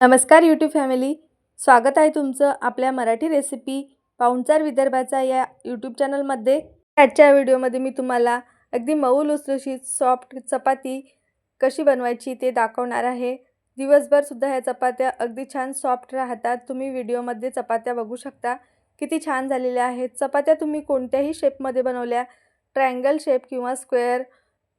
नमस्कार YouTube family स्वागत आहे तुमचं आपल्या मराठी रेसिपी पाहुणचार विदर्भाचा या यूट्यूब चॅनलमध्ये आजच्या व्हिडिओमध्ये मी तुम्हाला अगदी मऊ लुसलुशीत सॉफ्ट चपाती कशी बनवायची ते दाखवणार आहे. दिवसभरसुद्धा ह्या चपात्या अगदी छान सॉफ्ट राहतात. तुम्ही व्हिडिओमध्ये चपात्या बघू शकता. किती छान झालेल्या आहेत. चपात्या तुम्ही कोणत्याही शेपमध्ये बनवल्या. ट्रायंगल शेप किंवा स्क्वेअर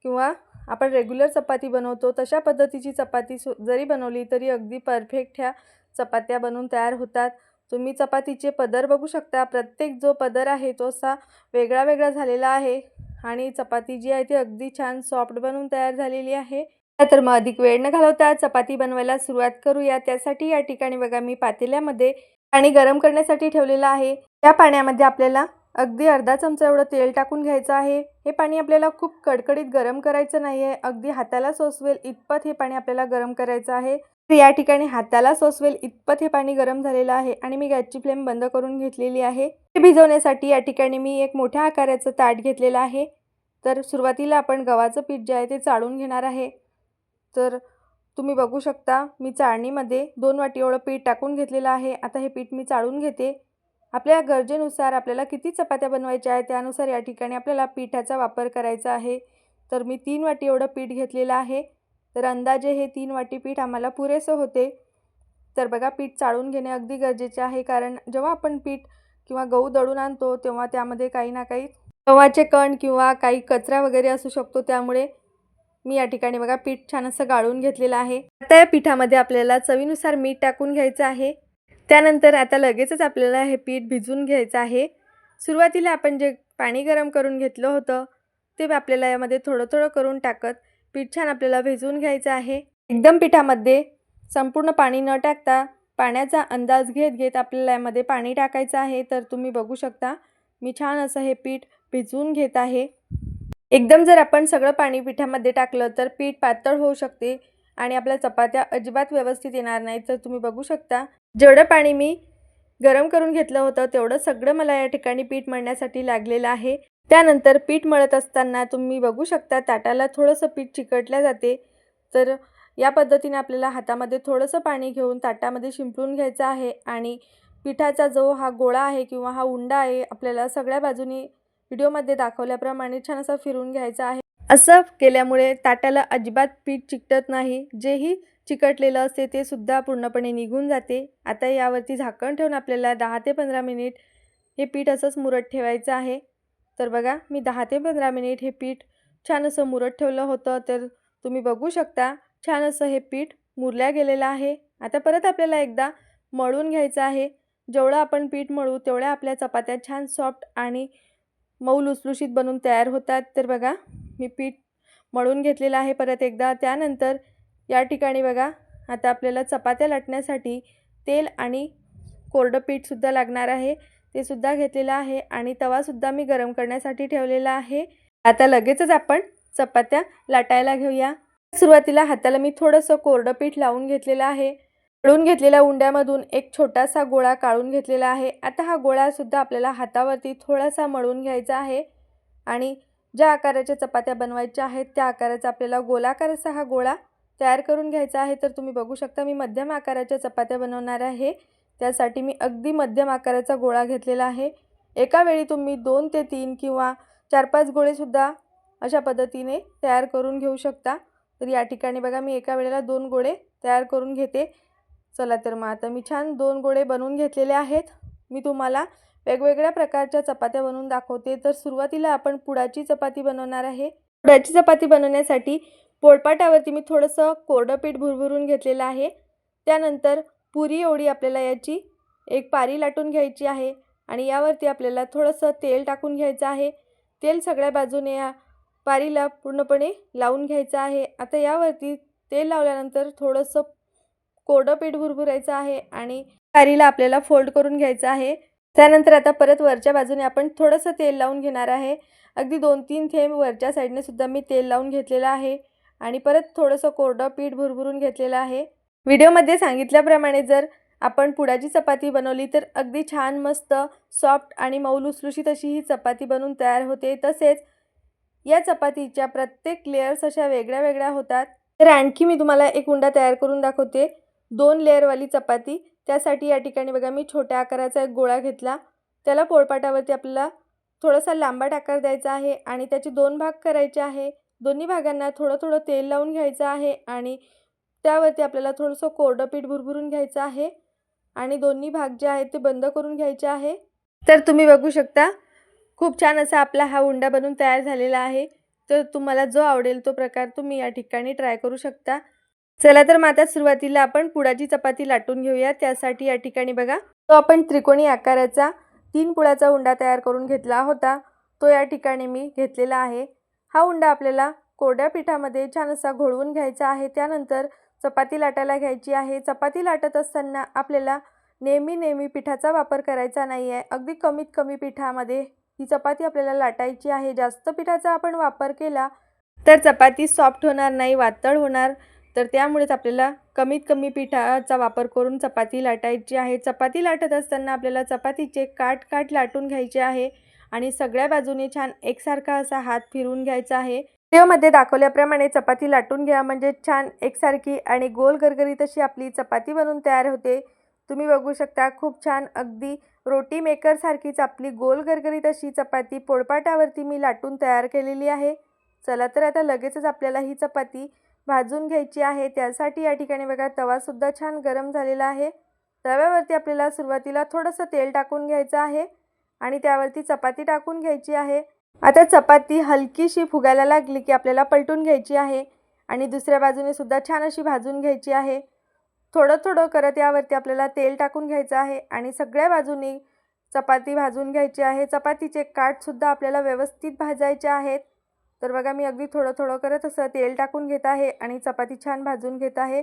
किंवा आपण रेग्युलर चपाती बनवतो तशा पद्धतीची चपाती सु जरी बनवली तरी अगदी परफेक्ट ह्या चपात्या बनवून तयार होतात. तुम्ही चपातीचे पदर बघू शकता. प्रत्येक जो पदर आहे तो असा वेगळा वेगळा झालेला आहे आणि चपाती जी आहे ती अगदी छान सॉफ्ट बनवून तयार झालेली आहे. तर मग अधिक वेळ न घालवता चपाती बनवायला सुरुवात करूया. त्यासाठी या ठिकाणी बघा मी पातेल्यामध्ये पाणी गरम करण्यासाठी ठेवलेलं आहे. त्या पाण्यामध्ये आपल्याला अगदी अर्धा चमचा एवढं तेल टाकून घ्यायचं आहे. हे पाणी आपल्याला खूप कडकडीत गरम करायचं नाही आहे अगदी हाताला सोसवेल इतपत हे पाणी आपल्याला गरम करायचं आहे. तर या ठिकाणी हाताला सोसवेल इतपत हे पाणी गरम झालेलं आहे आणि मी गॅसची फ्लेम बंद करून घेतलेली आहे. हे भिजवण्यासाठी या ठिकाणी मी एक मोठ्या आकाराचं ताट घेतलेलं आहे. तर सुरुवातीला आपण गव्हाचं पीठ जे आहे ते चाळून घेणार आहे. तर तुम्ही बघू शकता मी चाळणीमध्ये दोन वाटी एवढं पीठ टाकून घेतलेलं आहे. आता हे पीठ मी चाळून घेते. आपल्या गरजेनुसार आपल्याला किती चपात्या बनवायच्या आहे त्यानुसार या ठिकाणी आपल्याला पिठाचा वापर करायचा आहे. तर मी तीन वाटी एवढं पीठ घेतलेलं आहे. तर अंदाजे हे तीन वाटी पीठ आम्हाला पुरेसं होते. तर बघा पीठ चाळून घेणे अगदी गरजेचे आहे. कारण जेव्हा आपण पीठ किंवा गहू दळून आणतो तेव्हा त्यामध्ये काही ना काही गव्हाचे कण किंवा काही कचरा वगैरे असू शकतो. त्यामुळे मी या ठिकाणी बघा पीठ छान असं गाळून घेतलेलं आहे. आता या पिठामध्ये आपल्याला चवीनुसार मीठ टाकून घ्यायचं आहे. त्यानंतर आता लगेचच आपल्याला हे पीठ भिजवून घ्यायचं आहे. सुरुवातीला आपण जे पाणी गरम करून घेतलं होतं ते आपल्याला यामध्ये थोडं थोडं करून टाकत पीठ छान आपल्याला भिजवून घ्यायचं आहे. एकदम पिठामध्ये संपूर्ण पाणी न टाकता पाण्याचा अंदाज घेत घेत आपल्याला यामध्ये पाणी टाकायचं आहे. तर तुम्ही बघू शकता मी छान असं हे पीठ भिजवून घेत आहे. एकदम जर आपण सगळं पाणी पिठामध्ये टाकलं तर पीठ पातळ होऊ शकते आणि आपल्या चपात्या अजिबात व्यवस्थित येणार नाही तर तुम्ही बघू शकता जेवढं पाणी मी गरम करून घेतलं होतं तेवढं सगळं मला या ठिकाणी पीठ मळण्यासाठी लागलेलं आहे. त्यानंतर पीठ मळत असताना तुम्ही बघू शकता ताटाला थोडंसं पीठ चिकटल्या जाते. तर या पद्धतीने आपल्याला हातामध्ये थोडंसं पाणी घेऊन ताटामध्ये शिंपडून घ्यायचं आहे आणि पिठाचा जो हा गोळा आहे किंवा हा उंडा आहे आपल्याला सगळ्या बाजूनी व्हिडिओमध्ये दाखवल्याप्रमाणे छान असा फिरून घ्यायचा आहे. असं केल्यामुळे ताटाला अजिबात पीठ चिकटत नाही. जेही चिकटलेलं असते ते सुद्धा पूर्णपणे निघून जाते. आता यावरती झाकण ठेवून आपल्याला दहा ते पंधरा मिनिट हे पीठ असंच मुरत ठेवायचं आहे. तर बघा मी दहा ते पंधरा मिनिट हे पीठ छान असं मुरत ठेवलं होतं. तर तुम्ही बघू शकता छान असं हे पीठ मुरल्या गेलेलं आहे. आता परत आपल्याला एकदा मळून घ्यायचं आहे. जेवढं आपण पीठ मळू तेवढ्या आपल्या चपात्या छान सॉफ्ट आणि मऊ लुसलुशीत बनून तयार होतात. तर बघा मी पीठ मळून घेतलेलं आहे परत एकदा. त्यानंतर या ठिकाणी बघा आता आपल्याला चपात्या लाटण्यासाठी तेल आणि कोरडं पीठसुद्धा लागणार आहे. ते सुद्धा घेतलेलं आहे आणि तवासुद्धा मी गरम करण्यासाठी ठेवलेला आहे. आता लगेचच आपण चपात्या लाटायला घेऊया. सुरुवातीला हाताला मी थोडंसं कोरडं पीठ लावून घेतलेलं आहे. तळून घेतलेल्या उंड्यामधून एक छोटासा गोळा काढून घेतलेला आहे. आता हा गोळासुद्धा आपल्याला हातावरती थोडासा मळून घ्यायचा आहे आणि ज्या आकाराच्या चपात्या बनवायच्या आहेत त्या आकाराचा आपल्याला गोलाकार असा हा गोळा तयार करून घ्यायचा आहे. तर तुम्ही बघू शकता मी मध्यम आकाराच्या चपात्या बनवणार आहे. त्यासाठी मी अगदी मध्यम आकाराचा गोळा घेतलेला आहे. एका वेळी तुम्ही दोन ते तीन किंवा चार पाच गोळेसुद्धा अशा पद्धतीने तयार करून घेऊ शकता. तर या ठिकाणी बघा मी एका वेळेला दोन गोळे तयार करून घेते. चला तर मग आता मी छान दोन गोळे बनवून घेतलेले आहेत. मी तुम्हाला वेगवेगळ्या प्रकारच्या चपात्या बनवून दाखवते. तर सुरुवातीला आपण पुडाची चपाती बनवणार आहे. पुडाची चपाती बनवण्यासाठी पोळपाटावरती मी थोडंसं कोरडं पीठ भुरभुरून घेतलेलं आहे. त्यानंतर पुरी एवढी आपल्याला याची एक पारी लाटून घ्यायची आहे आणि यावरती आपल्याला थोडंसं तेल टाकून घ्यायचं आहे. तेल सगळ्या बाजूने या पारीला पूर्णपणे लावून घ्यायचं आहे. आता यावरती तेल लावल्यानंतर थोडंसं कोरडं पीठ भुरभुरायचं आहे आणि पारीला आपल्याला फोल्ड करून घ्यायचं आहे. त्यानंतर आता परत वरच्या बाजूने आपण थोडंसं तेल लावून घेणार आहे. अगदी दोन तीन थेंब वरच्या साईडने सुद्धा मी तेल लावून घेतलेलं आहे आणि परत थोडंसं कोरडं पीठ भुरभुरून घेतलेलं आहे. व्हिडिओमध्ये सांगितल्याप्रमाणे जर आपण पुडाची चपाती बनवली तर अगदी छान मस्त सॉफ्ट आणि मऊ लुसलुशीत अशी ही चपाती बनवून तयार होते. तसेच या चपातीच्या प्रत्येक लेयर्स अशा वेगळ्या वेगळ्या होतात. तर आणखी मी तुम्हाला एक उंडा तयार करून दाखवते. दोन लेअरवाली चपाती. त्यासाठी या ठिकाणी बघा मी छोट्या आकाराचा एक गोळा घेतला. त्याला पोळपाटावरती आपल्याला थोडासा लांबाट आकार द्यायचा आहे आणि त्याचे दोन भाग करायचे आहे. दोन्ही भागांना थोडं थोडं तेल लावून घ्यायचं आहे आणि त्यावरती आपल्याला थोडंसं कोरडं पीठ भुरभुरून घ्यायचं आहे आणि दोन्ही भाग जे आहेत ते बंद करून घ्यायचे आहे. तर तुम्ही बघू शकता खूप छान असा आपला हा उंडा बनून तयार झालेला आहे. तर तुम्हाला जो आवडेल तो प्रकार तुम्ही या ठिकाणी ट्राय करू शकता. चला तर मग आता सुरुवातीला आपण पुडाची चपाती लाटून घेऊया. त्यासाठी या ठिकाणी बघा तो आपण त्रिकोणी आकाराचा तीन पुळाचा उंडा तयार करून घेतला होता. तो या ठिकाणी मी घेतलेला आहे. हा उंडा आपल्याला कोरड्या पिठामध्ये छान असा घोळवून घ्यायचा आहे. त्यानंतर चपाती लाटायला घ्यायची आहे. चपाती लाटत असताना आपल्याला नेहमी नेहमी पिठाचा वापर करायचा नाही आहे अगदी कमीत कमी पिठामध्ये ही चपाती आपल्याला लाटायची आहे. जास्त पिठाचा आपण वापर केला तर चपाती सॉफ्ट होणार नाही वातळ होणार. तर त्यामुळेच आपल्याला कमीत कमी पिठाचा वापर करून चपाती लाटायची आहे. चपाती लाटत असताना आपल्याला चपातीचे काट काट लाटून घ्यायचे आहे आणि सगळ्या बाजूने छान एकसारखा असा हात फिरून घ्यायचा आहे. व्हिडिओमध्ये दाखवल्याप्रमाणे चपाती लाटून घ्या म्हणजे छान एकसारखी आणि गोल गरगरीत अशी आपली चपाती बनून तयार होते. तुम्ही बघू शकता खूप छान अगदी रोटी मेकरसारखीच आपली गोल गरगरीत अशी चपाती पोळपाटावरती मी लाटून तयार केलेली आहे. चला तर आता लगेचच आपल्याला ही चपाती भाजून घ्यायची आहे. त्यासाठी या ठिकाणी बघा तवासुद्धा छान गरम झालेला आहे. तव्यावरती आपल्याला सुरुवातीला थोडंसं तेल टाकून घ्यायचं आहे आणि त्यावरती चपाती टाकून घ्यायची आहे. आता चपाती हलकीशी फुगायला लागली की आपल्याला पलटून घ्यायची आहे आणि दुसऱ्या बाजूने सुद्धा छान अशी भाजून घ्यायची आहे. थोडं थोडं करत यावरती आपल्याला तेल टाकून घ्यायचं आहे आणि सगळ्या बाजूनी चपाती भाजून घ्यायची आहे. चपातीचे काठसुद्धा आपल्याला व्यवस्थित भाजायचे आहेत. तर बघा मी अगदी थोडं थोडं करत असं तेल टाकून घेत आहे आणि चपाती छान भाजून घेत आहे.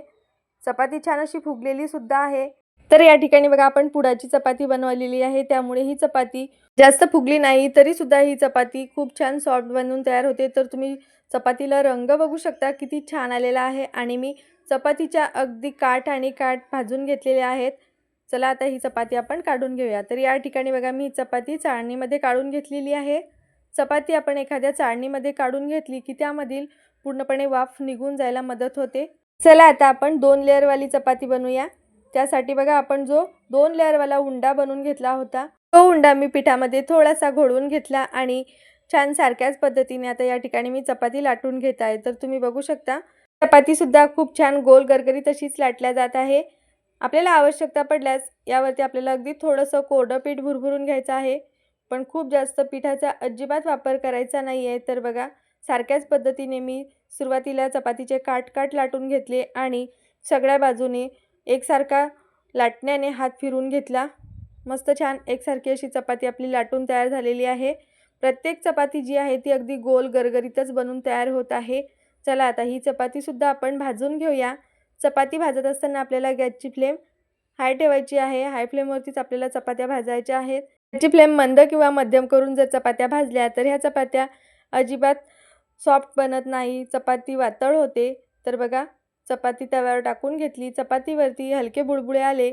चपाती छान अशी फुगलेली सुद्धा आहे. तर या ठिकाणी बघा आपण पुडाची चपाती बनवलेली आहे. त्यामुळे ही चपाती जास्त फुगली नाही तरीसुद्धा ही चपाती खूप छान सॉफ्ट बनवून तयार होते. तर तुम्ही चपातीला रंग बघू शकता किती छान आलेला आहे. आणि मी चपातीच्या अगदी काठ आणि काठ भाजून घेतलेले आहेत. चला आता ही चपाती आपण काढून घेऊया. तर या ठिकाणी बघा मी ही चपाती चाळणीमध्ये काढून घेतलेली आहे. चपाती आपण एखाद्या चाळणीमध्ये काढून घेतली की त्यामधील पूर्णपणे वाफ निघून जायला मदत होते. चला आता आपण दोन लेअरवाली चपाती बनवूया. त्यासाठी बघा आपण जो दोन लेअरवाला हुंडा बनवून घेतला होता तो हुंडा मी पिठामध्ये थोडासा घोळवून घेतला आणि छान सारख्याच पद्धतीने आता या ठिकाणी मी चपाती लाटून घेत आहे. तर तुम्ही बघू शकता चपातीसुद्धा खूप छान गोल गरगरी तशीच लाटल्या जात आहे. आपल्याला आवश्यकता पडल्यास यावरती आपल्याला अगदी थोडंसं कोरडं पीठ भुरभुरून घ्यायचं आहे. पण खूप जास्त पिठाचा अजिबात वापर करायचा नाही आहे तर बघा सारख्याच पद्धतीने मी सुरुवातीला चपातीचे काट काट लाटून घेतले आणि सगळ्या बाजूने एकसारखा लाटण्याने हात फिरून घेतला. मस्त छान एकसारखी अशी चपाती आपली लाटून तयार झालेली आहे. प्रत्येक चपाती जी आहे ती अगदी गोल गरगरीतच बनून तयार होत आहे. चला आता ही चपातीसुद्धा आपण भाजून घेऊया. चपाती भाजत असताना आपल्याला गॅसची फ्लेम हाय ठेवायची आहे. हाय फ्लेमवरतीच आपल्याला चपात्या भाजायच्या आहेत. म्हणजे त्याची फ्लेम मंद किंवा मध्यम करून जर चपात्या भाजल्या तर ह्या चपात्या अजिबात सॉफ्ट बनत नाही. चपाती वातळ होते. तर बघा चपाती तव्यावर टाकून घेतली. चपातीवरती हलके बुळबुळे आले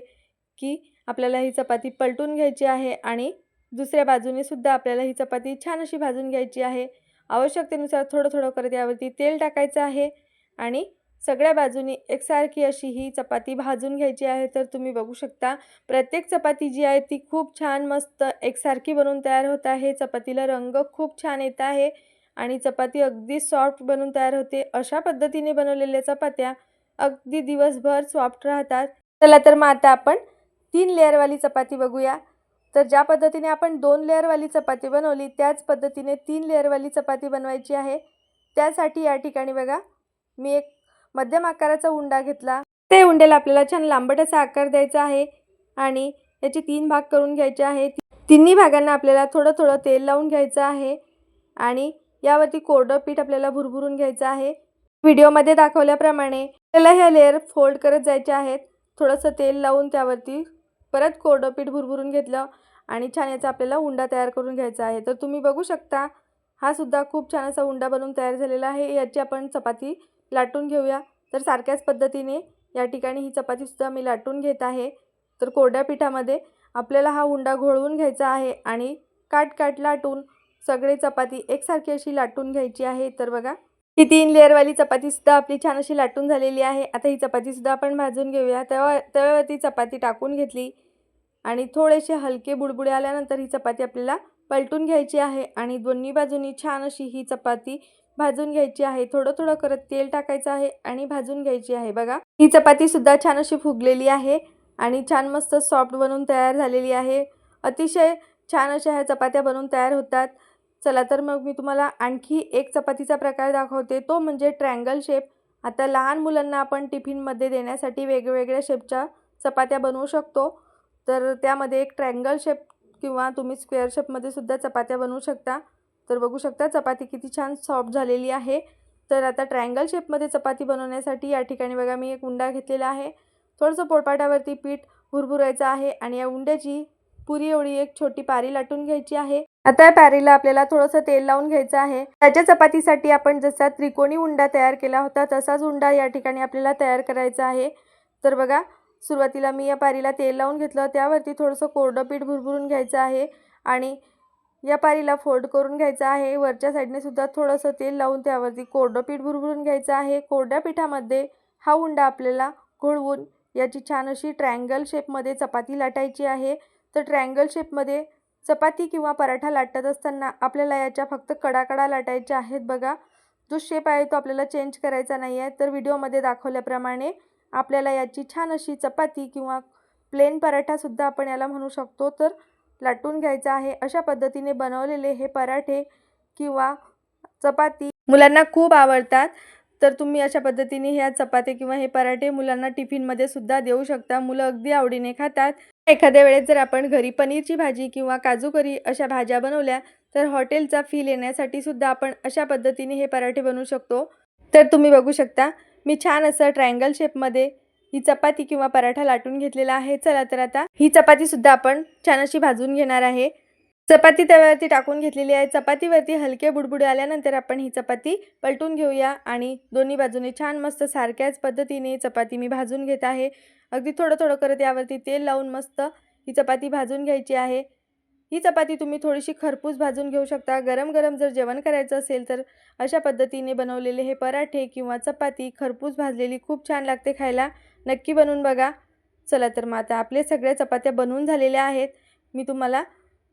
की आपल्याला ही चपाती पलटून घ्यायची आहे आणि दुसऱ्या बाजूने सुद्धा आपल्याला ही चपाती छान अशी भाजून घ्यायची आहे. आवश्यकतेनुसार थोडं थोडं करत यावरती तेल टाकायचं आहे आणि सगळ्या बाजूनी एकसारखी अशी ही चपाती भाजून घ्यायची आहे तर तुम्ही बघू शकता. प्रत्येक चपाती जी आहे ती खूप छान मस्त एकसारखी बनवून तयार होत आहे. चपातीला रंग खूप छान येत आहे आणि चपाती अगदी सॉफ्ट बनून तयार होते. अशा पद्धतीने बनवलेल्या चपात्या अगदी दिवसभर सॉफ्ट राहतात. चला तर मग आता आपण तीन लेअरवाली चपाती बघूया. तर ज्या पद्धतीने आपण दोन लेअरवाली चपाती बनवली त्याच पद्धतीने तीन लेअरवाली चपाती बनवायची आहे. त्यासाठी या ठिकाणी बघा मी एक मध्यम आकाराचा उंडा घेतला. ते उंडेला आपल्याला छान लांबट असा आकार द्यायचा आहे आणि याचे तीन भाग करून घ्यायचे आहे तिन्ही भागांना आपल्याला थोडं थोडं तेल लावून घ्यायचं आहे आणि यावरती कोरडं पीठ आपल्याला भुरभुरून घ्यायचं आहे. व्हिडिओमध्ये दाखवल्याप्रमाणे आपल्याला ह्या लेअर फोल्ड करत जायचे आहेत. थोडंसं तेल लावून त्यावरती परत कोरडं पीठ भुरभुरून घेतलं आणि छान याचा आपल्याला उंडा तयार करून घ्यायचा आहे. तर तुम्ही बघू शकता हा सुद्धा खूप छान असा उंडा बनवून तयार झालेला आहे. याची आपण चपाती लाटून घेऊया. तर सारख्याच पद्धतीने या ठिकाणी ही चपातीसुद्धा मी लाटून घेत आहे. तर कोरड्या पिठामध्ये आपल्याला हा उंडा घोळवून घ्यायचा आहे आणि काट काट लाटून सगळे चपाती एकसारखी अशी लाटून घ्यायची आहे. तर बघा ही तीन लेअरवाली चपातीसुद्धा आपली छान अशी लाटून झालेली आहे. आता ही चपातीसुद्धा आपण भाजून घेऊया. तेव्हा तव्यावरती चपाती टाकून घेतली आणि थोडेसे हलके बुडबुडे आल्यानंतर ही चपाती आपल्याला पलटून घ्यायची आहे आणि दोन्ही बाजूनी छान अशी ही चपाती भाजून घ्यायची आहे. थोडं थोडं करत तेल टाकायचं आहे आणि भाजून घ्यायची आहे. बघा ही चपातीसुद्धा छान अशी फुगलेली आहे आणि छान मस्त सॉफ्ट बनवून तयार झालेली आहे. अतिशय छान अशा ह्या चपात्या बनवून तयार होतात. चला तर मग मी तुम्हाला आणखी एक चपातीचा प्रकार दाखवते. तो म्हणजे ट्रँगल शेप. आता लहान मुलांना आपण टिफिनमध्ये देण्यासाठी वेगवेगळ्या शेपच्या चपात्या बनवू शकतो. तर त्यामध्ये एक ट्रँगल शेप किंवा तुम्ही स्क्वेअर शेपमध्ये सुद्धा चपात्या बनवू शकता. तर बघू शकता चपाती किती छान सॉफ्ट झालेली आहे. तर आता ट्रँगल शेपमध्ये चपाती बनवण्यासाठी या ठिकाणी बघा मी एक उंडा घेतलेला आहे. थोडंसं पोळपाटावरती पीठ भुरभुरायचं आहे आणि या उंड्याची पुरी एवढी एक छोटी पारी लाटून घ्यायची आहे. आता या पॅरीला आपल्याला थोडंसं तेल लावून घ्यायचं आहे. त्याच्या चपातीसाठी आपण जसा त्रिकोणी उंडा तयार केला होता तसाच उंडा या ठिकाणी आपल्याला तयार करायचा आहे. तर बघा सुरुवातीला मी या पारीला तेल लावून घेतलं. त्यावरती थोडंसं कोरडं पीठ भुरभुरून घ्यायचं आहे आणि या पारीला फोल्ड करून घ्यायचं आहे. वरच्या साईडने सुद्धा थोडंसं तेल लावून त्यावरती कोरडं पीठ भुरभुरून घ्यायचं आहे. कोरड्या पिठामध्ये हा उंडा आपल्याला घोळवून याची छान अशी ट्रँगल शेपमध्ये चपाती लाटायची आहे. तर ट्रँगल शेपमध्ये चपाती किंवा पराठा लाटत असताना आपल्याला याच्या फक्त कडाकडा लाटायच्या आहेत बघा. जो शेप आहे तो आपल्याला चेंज करायचा नाही आहे. तर व्हिडिओमध्ये दाखवल्याप्रमाणे आपल्याला याची छान अशी चपाती किंवा प्लेन पराठासुद्धा आपण याला म्हणू शकतो. तर लाटून घ्यायचं आहे. अशा पद्धतीने बनवलेले हे पराठे किंवा चपाती मुलांना खूप आवडतात. तर तुम्ही अशा पद्धतीने ह्या चपाती किंवा हे पराठे मुलांना टिफिनमध्ये सुद्धा देऊ शकता. मुलं अगदी आवडीने खातात. एखाद्या वेळेस जर आपण घरी पनीरची भाजी किंवा काजू करी अशा भाज्या बनवल्या तर हॉटेलचा फील येण्यासाठी सुद्धा आपण अशा पद्धतीने हे पराठे बनवू शकतो. तर तुम्ही बघू शकता मी छान असं ट्रायंगल शेपमध्ये ही चपाती किंवा पराठा लाटून घेतलेला आहे. चला तर आता ही चपातीसुद्धा आपण छान अशी भाजून घेणार आहे. चपाती तव्यावरती टाकून घेतलेली आहे. चपातीवरती हलके बुडबुडे आल्यानंतर आपण ही चपाती पलटून घेऊया आणि दोन्ही बाजूने छान मस्त सारख्याच पद्धतीने चपाती मी भाजून घेत आहे. अगदी थोडं थोडं करत यावरती तेल लावून मस्त ही चपाती भाजून घ्यायची आहे. ही चपाती तुम्ही थोडीशी खरपूस भाजून घेऊ शकता. गरम गरम जर जेवण करायचं असेल तर अशा पद्धतीने बनवलेले हे पराठे किंवा चपाती खरपूस भाजलेली खूप छान लागते खायला. नक्की बनवून बघा. चला तर मग आता आपले सगळ्या चपात्या बनवून झालेल्या आहेत. मी तुम्हाला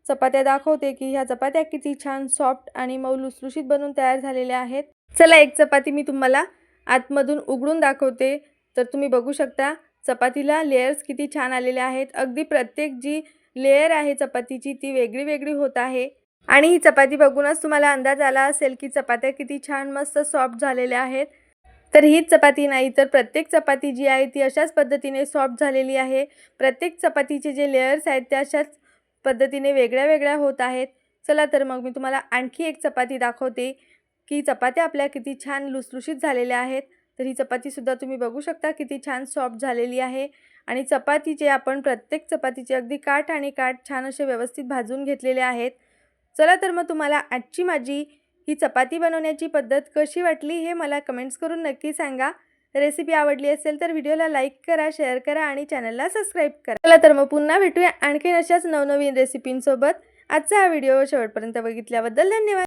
चपात्या दाखवते की ह्या चपात्या किती छान सॉफ्ट आणि मऊ लुसलुशीत बनवून तयार झालेल्या आहेत. चला एक चपाती मी तुम्हाला आतमधून उघडून दाखवते. तर तुम्ही बघू शकता चपातीला लेयर्स किती छान आलेले आहेत. अगदी प्रत्येक जी लेयर आहे चपातीची ती वेगळी वेगळी होत आहे. आणि ही चपाती बघूनच तुम्हाला अंदाज आला असेल की चपात्या किती छान मस्त सॉफ्ट झालेल्या आहेत. तर हीच चपाती नाही तर प्रत्येक चपाती जी आहे ती अशाच पद्धतीने सॉफ्ट झालेली आहे. प्रत्येक चपातीचे जे लेयर्स आहेत ते अशाच पद्धतीने वेगळ्या वेगळ्या होत आहेत. चला तर मग मी तुम्हाला आणखी एक चपाती दाखवते की चपात्या आपल्या किती छान लुसलुशीत झालेल्या आहेत. तर ही चपातीसुद्धा तुम्ही बघू शकता किती छान सॉफ्ट झालेली आहे. आणि चपातीचे आपण प्रत्येक चपातीचे अगदी काठ आणि काठ छान असे व्यवस्थित भाजून घेतलेले आहेत. चला तर मग तुम्हाला आजची माझी ही चपाती बनवण्याची पद्धत कशी वाटली हे मला कमेंट्स करून नक्की सांगा. रेसिपी आवडली असेल तर व्हिडिओला लाईक करा शेअर करा आणि चॅनलला सबस्क्राईब करा. चला तर मग पुन्हा भेटूया आणखीन अशाच नवनवीन रेसिपींसोबत आजचा हा व्हिडिओ शेवटपर्यंत बघितल्याबद्दल धन्यवाद.